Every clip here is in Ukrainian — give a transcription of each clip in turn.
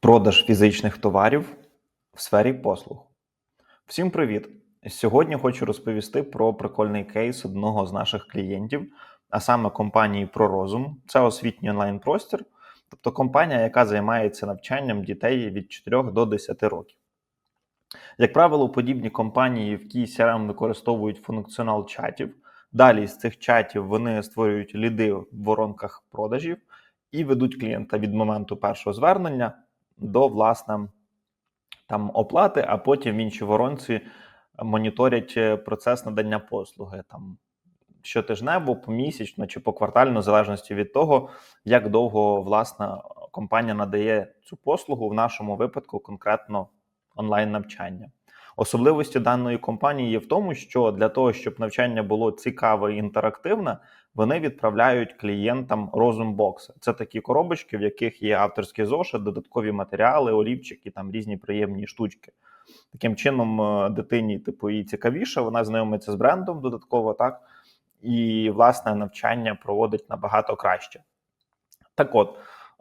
Продаж фізичних товарів в сфері послуг. Всім привіт! Сьогодні хочу розповісти про прикольний кейс одного з наших клієнтів, а саме компанії ProRozum. Це освітній онлайн-простір, тобто компанія, яка займається навчанням дітей від 4 до 10 років. Як правило, подібні компанії в CRM використовують функціонал чатів. Далі з цих чатів вони створюють ліди в воронках продажів і ведуть клієнта від моменту першого звернення до власне там оплати, а потім в іншій воронці моніторять е, процес надання послуги там щотижнево, помісячно чи поквартально, в залежності від того, як довго власна компанія надає цю послугу в нашому випадку конкретно онлайн навчання. Особливості даної компанії є в тому, що для того, щоб навчання було цікаве і інтерактивне, вони відправляють клієнтам розумбокси. Це такі коробочки, в яких є авторський зошит, додаткові матеріали, олівчики, там різні приємні штучки. Таким чином, е, дитині, типу, їй цікавіше, вона знайомиться з брендом додатково, так і власне навчання проводить набагато краще. Так от,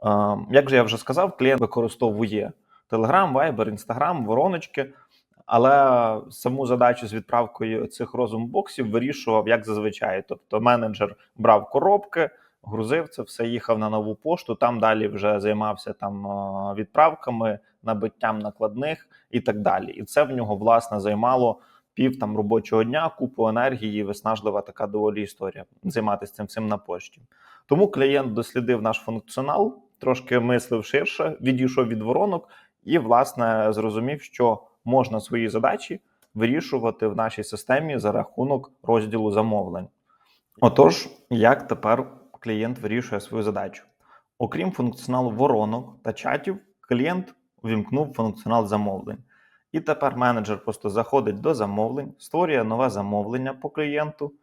е, як же я вже сказав, клієнт використовує Telegram, Viber, Instagram, вороночки. Але саму задачу з відправкою цих розумбоксів вирішував як зазвичай. Тобто, менеджер брав коробки, грузив це все, їхав на нову пошту. Там далі вже займався там відправками, набиттям накладних і так далі. І це в нього власне займало пів там робочого дня, купу енергії, виснажлива така доволі історія займатися цим всім на пошті. Тому клієнт дослідив наш функціонал, трошки мислив ширше, відійшов від воронок і, власне, зрозумів, що можна свої задачі вирішувати в нашій системі за рахунок розділу замовлень. Отож, як тепер клієнт вирішує свою задачу? Окрім функціоналу воронок та чатів, клієнт увімкнув функціонал замовлень. І тепер менеджер просто заходить до замовлень, створює нове замовлення по клієнту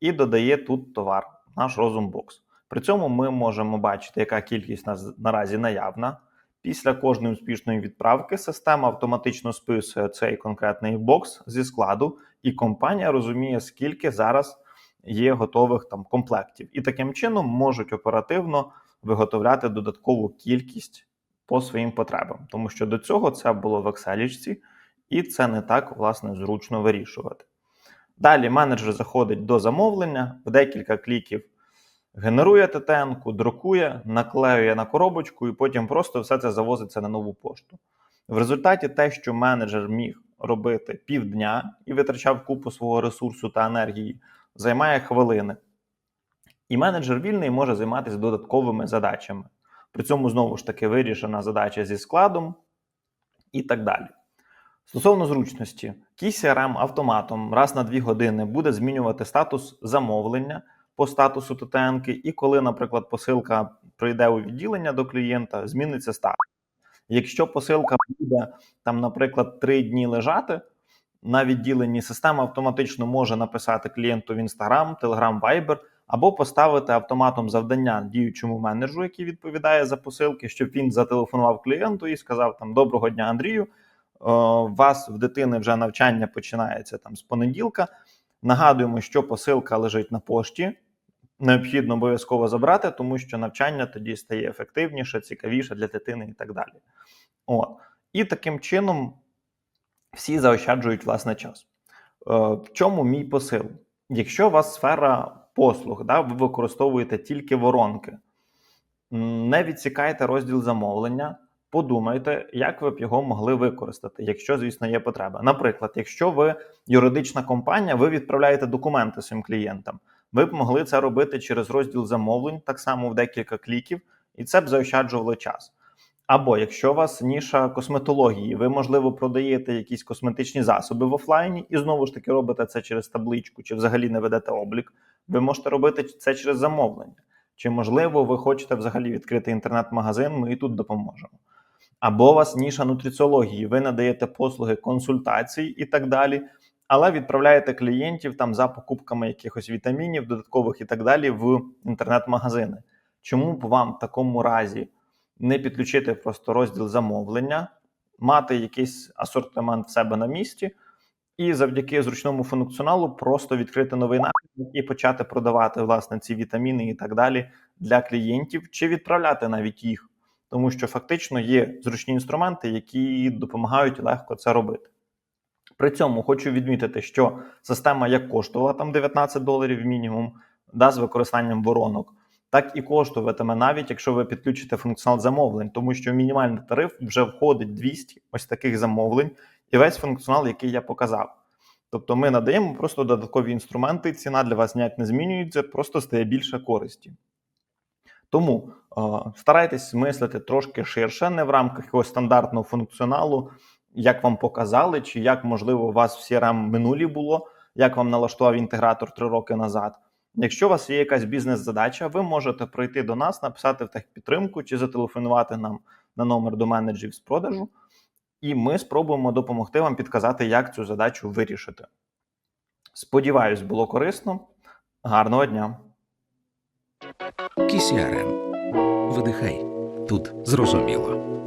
і додає тут товар, наш розумбокс. При цьому ми можемо бачити, яка кількість нас наразі наявна. Після кожної успішної відправки система автоматично списує цей конкретний бокс зі складу, і компанія розуміє, скільки зараз є готових там комплектів, і таким чином можуть оперативно виготовляти додаткову кількість по своїм потребам, тому що до цього це було в Excel, і це не так власне зручно вирішувати. Далі менеджер заходить до замовлення в декілька кліків. Генерує ТТН-ку, друкує, наклеює на коробочку і потім просто все це завозиться на нову пошту. В результаті те, що менеджер міг робити півдня і витрачав купу свого ресурсу та енергії, займає хвилини. І менеджер вільний може займатися додатковими задачами. При цьому знову ж таки вирішена задача зі складом і так далі. Стосовно зручності, KeyCRM автоматом раз на 2 години буде змінювати статус замовлення по статусу ТТН, і коли, наприклад, посилка прийде у відділення до клієнта, зміниться статус. Якщо посилка буде там, наприклад, 3 дні лежати на відділенні, система автоматично може написати клієнту в Instagram, Telegram, Viber, або поставити автоматом завдання діючому менеджеру, який відповідає за посилки, щоб він зателефонував клієнту і сказав: там Доброго дня, Андрію. У вас в дитини вже навчання починається там з понеділка. Нагадуємо, що посилка лежить на пошті. Необхідно обов'язково забрати, тому що навчання тоді стає ефективніше, цікавіше для дитини і так далі. От. І таким чином всі заощаджують власне час. Е, в чому мій посил? Якщо у вас сфера послуг, да, ви використовуєте тільки воронки, не відсікайте розділ замовлення, подумайте, як ви б його могли використати, якщо, звісно, є потреба. Наприклад, якщо ви юридична компанія, ви відправляєте документи своїм клієнтам. Ви б могли це робити через розділ замовлень, так само в декілька кліків, і це б заощаджувало час. Або якщо у вас ніша косметології, ви, можливо, продаєте якісь косметичні засоби в офлайні, і знову ж таки робите це через табличку, чи взагалі не ведете облік, ви можете робити це через замовлення. Чи, можливо, ви хочете взагалі відкрити інтернет-магазин, ми і тут допоможемо. Або у вас ніша нутриціології, ви надаєте послуги консультацій і так далі але відправляєте клієнтів там за покупками якихось вітамінів, додаткових і так далі в інтернет-магазини. Чому б вам в такому разі не підключити просто розділ замовлення, мати якийсь асортимент в себе на місці, і завдяки зручному функціоналу просто відкрити новий напрямок і почати продавати власне ці вітаміни і так далі для клієнтів, чи відправляти навіть їх. тому що фактично є зручні інструменти, які допомагають легко це робити. При цьому хочу відмітити, що система як коштувала там 19 доларів мінімум, да, з використанням воронок, так і коштуватиме навіть, якщо ви підключите функціонал замовлень, тому що мінімальний тариф вже входить 200 ось таких замовлень і весь функціонал, який я показав. Тобто ми надаємо просто додаткові інструменти, ціна для вас ніяк не змінюється, просто стає більше користі. Тому е, старайтесь мислити трошки ширше, не в рамках якогось стандартного функціоналу, як вам показали, чи як, можливо, у вас в CRM минулі було, як вам налаштував інтегратор три роки назад. Якщо у вас є якась бізнес-задача, ви можете прийти до нас, написати в техпідтримку чи зателефонувати нам на номер до менеджерів з продажу, і ми спробуємо допомогти вам підказати, як цю задачу вирішити. Сподіваюсь, було корисно. Гарного дня! KCRM. Видихай. Тут зрозуміло.